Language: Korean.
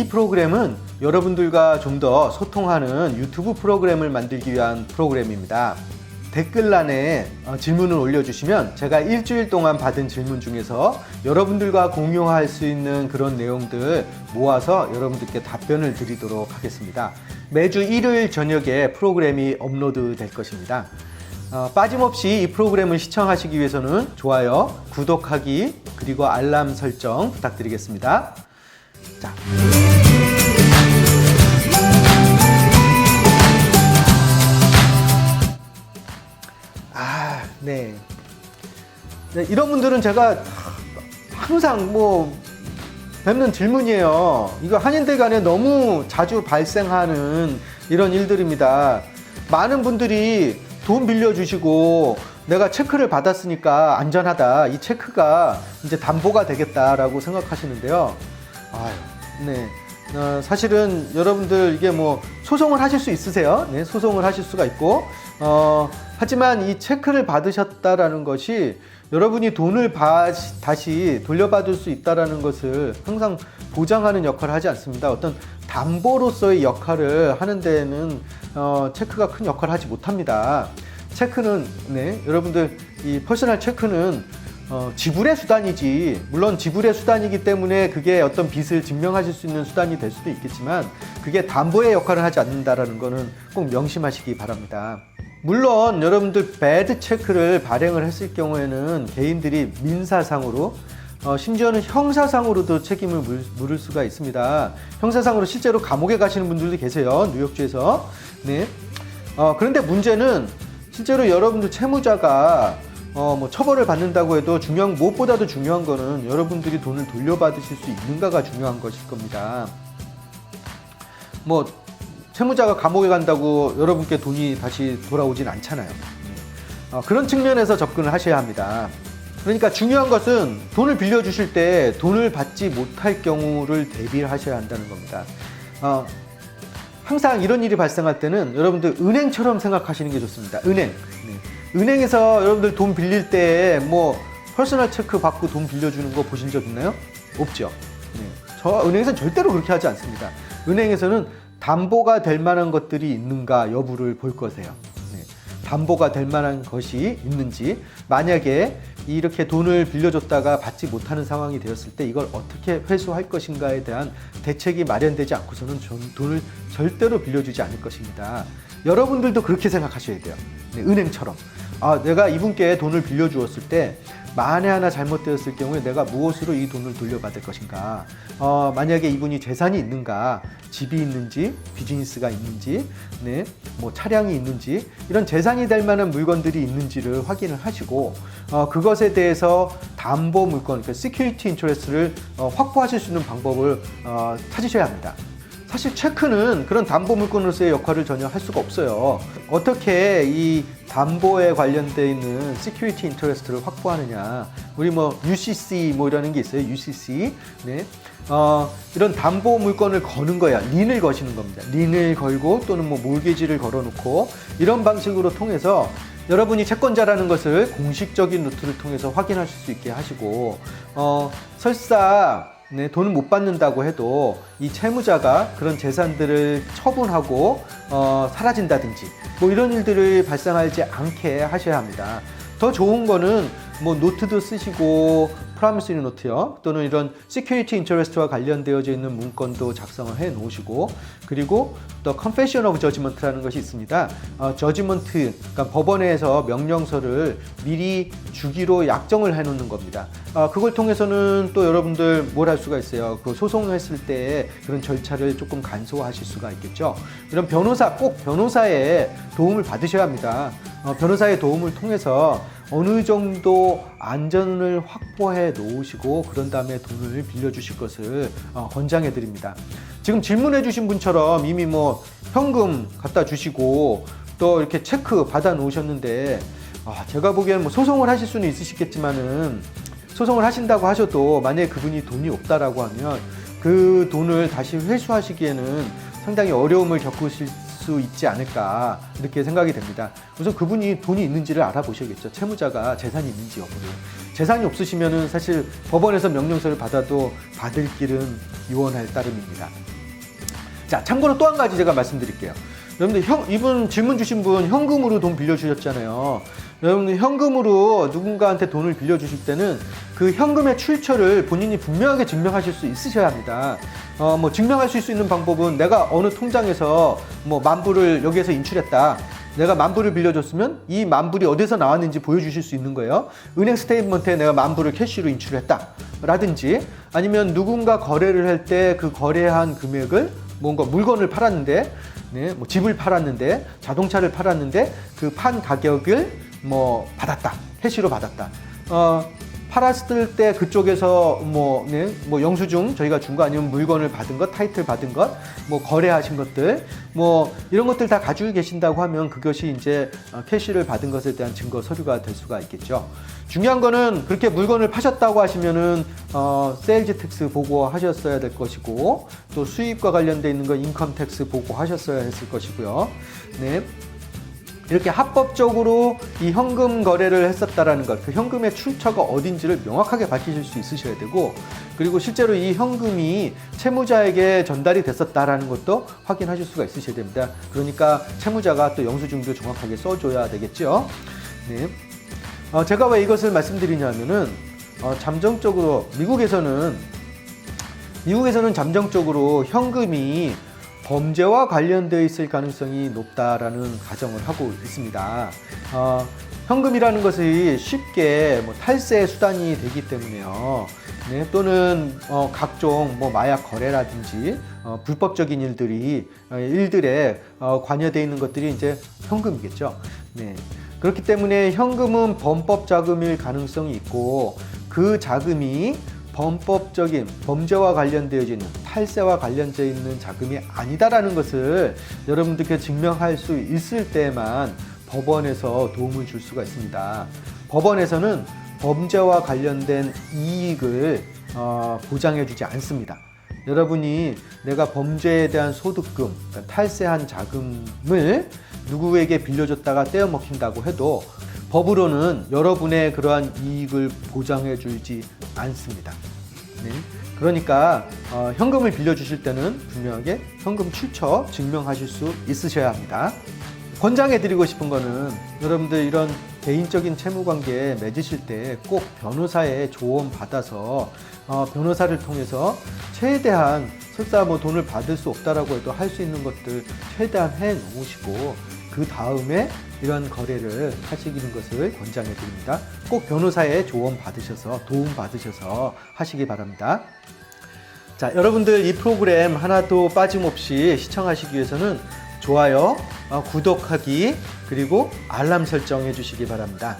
이 프로그램은 여러분들과 좀 더 소통하는 유튜브 프로그램을 만들기 위한 프로그램입니다. 댓글란에 어, 질문을 올려주시면 제가 일주일 동안 받은 질문 중에서 여러분들과 공유할 수 있는 그런 내용들 모아서 여러분들께 답변을 드리도록 하겠습니다. 매주 일요일 저녁에 프로그램이 업로드 될 것입니다. 어, 빠짐없이 이 프로그램을 시청하시기 위해서는 좋아요, 구독하기, 그리고 알람 설정 부탁드리겠습니다. 자. 네. 네, 이런 분들은 제가 항상 뭐 뵙는 질문이에요. 이거 한인들 간에 너무 자주 발생하는 이런 일들입니다. 많은 분들이 돈 빌려주시고 내가 체크를 받았으니까 안전하다. 이 체크가 이제 담보가 되겠다라고 생각하시는데요. 아유, 네. 어, 사실은 여러분들 이게 뭐 소송을 하실 수 있으세요. 네, 소송을 하실 수가 있고, 어, 하지만 이 체크를 받으셨다라는 것이 여러분이 돈을 바, 다시 돌려받을 수 있다라는 것을 항상 보장하는 역할을 하지 않습니다. 어떤 담보로서의 역할을 하는 데에는 어, 체크가 큰 역할을 하지 못합니다. 체크는 네, 여러분들 이 퍼스널 체크는 어, 지불의 수단이지 물론 지불의 수단이기 때문에 그게 어떤 빚을 증명하실 수 있는 수단이 될 수도 있겠지만 그게 담보의 역할을 하지 않는다라는 거는 꼭 명심하시기 바랍니다. 물론 여러분들 배드 체크를 발행을 했을 경우에는 개인들이 민사상으로 어, 심지어는 형사상으로도 책임을 물, 물을 수가 있습니다. 형사상으로 실제로 감옥에 가시는 분들도 계세요. 뉴욕주에서. 네. 어, 그런데 문제는 실제로 여러분들 채무자가 어, 뭐 처벌을 받는다고 해도 중요한 무엇보다도 중요한 거는 여러분들이 돈을 돌려받으실 수 있는가가 중요한 것일 겁니다. 뭐 채무자가 감옥에 간다고 여러분께 돈이 다시 돌아오진 않잖아요. 어, 그런 측면에서 접근을 하셔야 합니다. 그러니까 중요한 것은 돈을 빌려주실 때 돈을 받지 못할 경우를 대비를 하셔야 한다는 겁니다. 어, 항상 이런 일이 발생할 때는 여러분들 은행처럼 생각하시는 게 좋습니다. 은행. 네. 은행에서 여러분들 돈 빌릴 때 뭐 퍼스널 체크 받고 돈 빌려주는 거 보신 적 있나요? 없죠. 네. 저 은행에서는 절대로 그렇게 하지 않습니다. 은행에서는 담보가 될 만한 것들이 있는가 여부를 볼 거세요. 네. 담보가 될 만한 것이 있는지 만약에 이렇게 돈을 빌려줬다가 받지 못하는 상황이 되었을 때 이걸 어떻게 회수할 것인가에 대한 대책이 마련되지 않고서는 전 돈을 절대로 빌려주지 않을 것입니다. 여러분들도 그렇게 생각하셔야 돼요. 네, 은행처럼. 아, 내가 이분께 돈을 빌려주었을 때 만에 하나 잘못되었을 경우에 내가 무엇으로 이 돈을 돌려받을 것인가? 어, 만약에 이분이 재산이 있는가, 집이 있는지, 비즈니스가 있는지, 네, 뭐 차량이 있는지 이런 재산이 될 만한 물건들이 있는지를 확인을 하시고 어, 그것에 대해서 담보 물건, 그 시큐리티 인터레스를 어, 확보하실 수 있는 방법을 어, 찾으셔야 합니다. 사실 체크는 그런 담보 물건으로서의 역할을 전혀 할 수가 없어요. 어떻게 이 담보에 관련되어 있는 시큐리티 인터레스트를 확보하느냐. 우리 뭐 UCC 뭐 이라는 게 있어요. UCC. 네. 어, 이런 담보 물건을 거는 거야. 린을 거시는 겁니다. 린을 걸고 또는 뭐 몰개지를 걸어 놓고 이런 방식으로 통해서 여러분이 채권자라는 것을 공식적인 루트를 통해서 확인하실 수 있게 하시고 어, 설사 네, 돈을 못 받는다고 해도 이 채무자가 그런 재산들을 처분하고 어, 사라진다든지 뭐 이런 일들을 발생하지 않게 하셔야 합니다. 더 좋은 거는 뭐 노트도 쓰시고 프라미스리 노트요 또는 이런 시큐리티 인터레스트와 관련되어져 있는 문건도 작성을 해 놓으시고 그리고 또 컨페션 오브 저지먼트라는 것이 있습니다. 어, 저지먼트 그러니까 법원에서 명령서를 미리 주기로 약정을 해 놓는 겁니다. 어, 그걸 통해서는 또 여러분들 뭘 할 수가 있어요. 그 소송했을 때 그런 절차를 조금 간소화하실 수가 있겠죠. 이런 변호사 꼭 변호사의 도움을 받으셔야 합니다. 어, 변호사의 도움을 통해서 어느 정도 안전을 확보해 놓으시고 그런 다음에 돈을 빌려 주실 것을 어, 권장해 드립니다. 지금 질문해 주신 분처럼 이미 뭐 현금 갖다 주시고 또 이렇게 체크 받아 놓으셨는데 아, 제가 보기에는 뭐 소송을 하실 수는 있으시겠지만은 소송을 하신다고 하셔도 만약에 그분이 돈이 없다라고 하면 그 돈을 다시 회수하시기에는 상당히 어려움을 겪으실 수 있지 않을까 이렇게 생각이 됩니다. 우선 그분이 돈이 있는지를 알아보셔야겠죠. 채무자가 재산이 있는지 여부를. 재산이 없으시면은 사실 법원에서 명령서를 받아도 받을 길은 유언할 따름입니다. 자, 참고로 또 한 가지 제가 말씀드릴게요. 여러분들 형, 이분 질문 주신 분 현금으로 돈 빌려주셨잖아요. 여러분들 현금으로 누군가한테 돈을 빌려주실 때는 그 현금의 출처를 본인이 분명하게 증명하실 수 있으셔야 합니다. 어, 뭐 증명하실 수 있는 방법은 내가 어느 통장에서 뭐 만불을 여기에서 인출했다. 내가 만불을 빌려줬으면 이 만불이 어디서 나왔는지 보여주실 수 있는 거예요. 은행 스테이트먼트에 내가 만불을 캐시로 인출했다. 라든지 아니면 누군가 거래를 할 때 그 거래한 금액을 뭔가 물건을 팔았는데 네, 뭐 집을 팔았는데 자동차를 팔았는데 그 판 가격을 뭐 받았다. 캐시로 받았다. 어, 팔았을 때 그쪽에서 뭐, 네, 뭐 영수증 저희가 준 거 아니면 물건을 받은 것, 타이틀 받은 것, 뭐 거래하신 것들, 뭐 이런 것들 다 가지고 계신다고 하면 그것이 이제 어, 캐시를 받은 것에 대한 증거 서류가 될 수가 있겠죠. 중요한 거는 그렇게 물건을 파셨다고 하시면은 어, 세일즈 텍스 보고하셨어야 될 것이고 또 수입과 관련돼 있는 거 인컴 텍스 보고하셨어야 했을 것이고요. 네. 이렇게 합법적으로 이 현금 거래를 했었다라는 것, 그 현금의 출처가 어딘지를 명확하게 밝히실 수 있으셔야 되고, 그리고 실제로 이 현금이 채무자에게 전달이 됐었다라는 것도 확인하실 수가 있으셔야 됩니다. 그러니까 채무자가 또 영수증도 정확하게 써줘야 되겠죠. 네. 어, 제가 왜 이것을 말씀드리냐면은, 어, 잠정적으로, 미국에서는, 미국에서는 잠정적으로 현금이 범죄와 관련되어 있을 가능성이 높다라는 가정을 하고 있습니다. 어, 현금이라는 것이 쉽게 뭐 탈세 수단이 되기 때문에요. 네, 또는 어, 각종 뭐 마약 거래라든지 어, 불법적인 일들이 어, 일들에 어, 관여되어 있는 것들이 이제 현금이겠죠. 네. 그렇기 때문에 현금은 범법 자금일 가능성이 있고 그 자금이 범법적인 범죄와 관련되어 있는 탈세와 관련되어 있는 자금이 아니다라는 것을 여러분들께 증명할 수 있을 때만 법원에서 도움을 줄 수가 있습니다. 법원에서는 범죄와 관련된 이익을 어, 보장해주지 않습니다. 여러분이 내가 범죄에 대한 소득금, 그러니까 탈세한 자금을 누구에게 빌려줬다가 떼어먹힌다고 해도 법으로는 여러분의 그러한 이익을 보장해 주지 않습니다. 네. 그러니까 어, 현금을 빌려주실 때는 분명하게 현금 출처 증명하실 수 있으셔야 합니다. 권장해 드리고 싶은 거는 여러분들 이런 개인적인 채무 관계 맺으실 때 꼭 변호사의 조언 받아서 어, 변호사를 통해서 최대한 설사 뭐 돈을 받을 수 없다라고 해도 할 수 있는 것들 최대한 해 놓으시고 그 다음에 이런 거래를 하시는 것을 권장해 드립니다. 꼭 변호사의 조언 받으셔서 도움 받으셔서 하시기 바랍니다. 자, 여러분들 이 프로그램 하나도 빠짐없이 시청하시기 위해서는 좋아요, 어, 구독하기, 그리고 알람 설정해 주시기 바랍니다.